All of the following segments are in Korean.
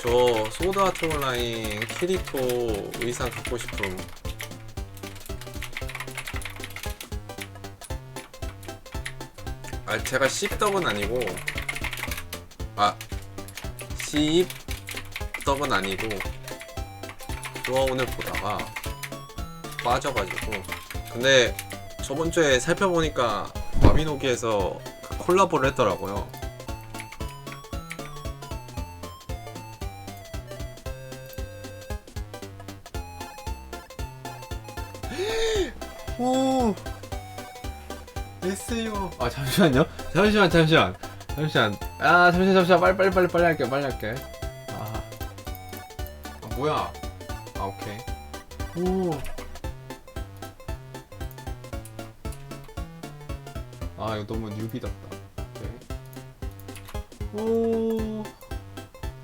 저 소드 아트 온라인 키리토 의상 갖고 싶음. 아 제가 씹덕은 아니고 아 씹덕은 아니고 그거 오늘 보다가 빠져가지고 근데 저번 주에 살펴보니까 마비노기에서 그 콜라보를 했더라고요. 오 됐어요. 아 잠시만요. 잠시만 잠시만 잠시만. 아 잠시만 잠시만 빨리 빨리 빨리 빨리 할게 빨리 할게. 아, 아 뭐야? 아 오케이. 오. 아 이거 너무 뉴비답다. 오케이. 오.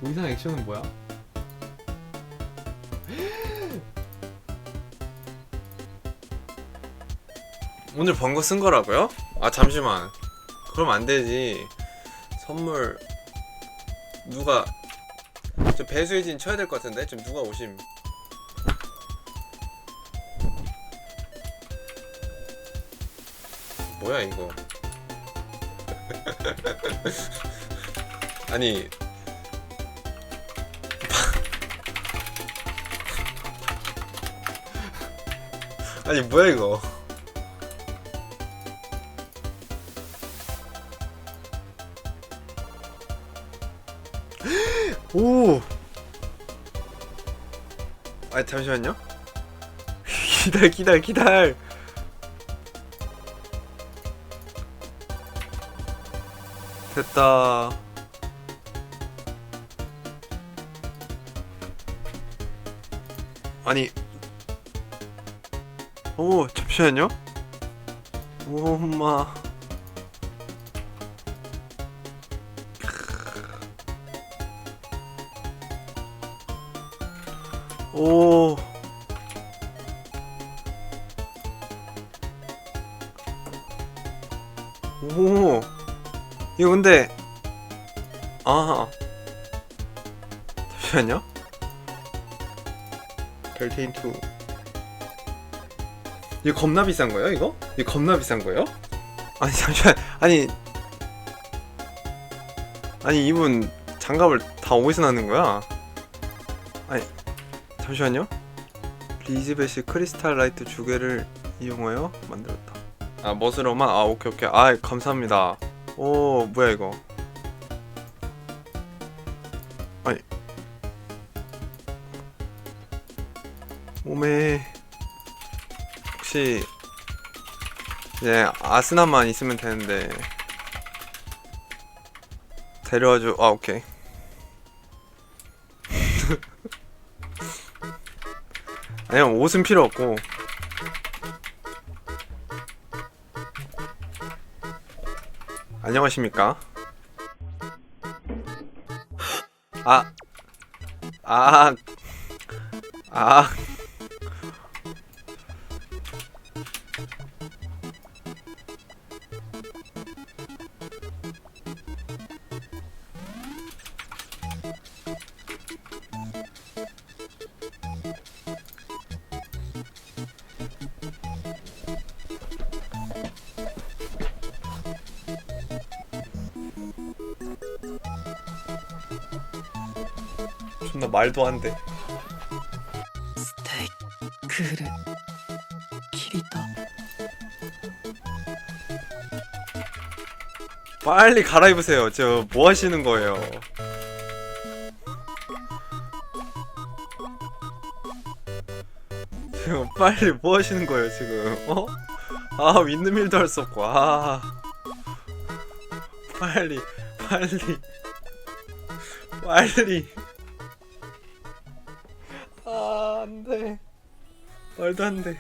의상 액션은 뭐야? 오늘 번거 쓴 거라고요? 아 잠시만. 그럼 안 되지. 선물. 누가 저 배수혜진 쳐야 될 것 같은데? 지금 누가 오심? 뭐야 이거? 아니. 아니 뭐야 이거 오. 아 잠시만요. 기다려 기다려 기다려. 됐다. 아니. 오 잠시만요. 오 엄마. 오. 오. 이거 근데 아. 잠시만요. 벨테인 2. 이거 겁나 비싼 거예요, 이거? 이거 겁나 비싼 거예요? 아니 잠시만. 아니 아니 이분 장갑을 다 어디서 나는 거야? 잠시만요. 리즈벳이 크리스탈 라이트 두 개를 이용하여 만들었다. 아 멋으로만 아 오케이 오케이 아 감사합니다. 오 뭐야 이거? 아니 몸에 혹시 이제 아스나만 있으면 되는데 데려와줘. 아 오케이. 아니면 옷은 필요 없고 안녕하십니까 아 아, 아. 존나 말도 안 돼. ステイクールキリト 빨리 갈아입으세요. 저 뭐 하시는 거예요? 지금 빨리 뭐 하시는 거예요, 지금? 어? 아, 윈드밀도 할 수 없고. 아. 빨리 빨리 빨리 안 돼. 말도 안 돼.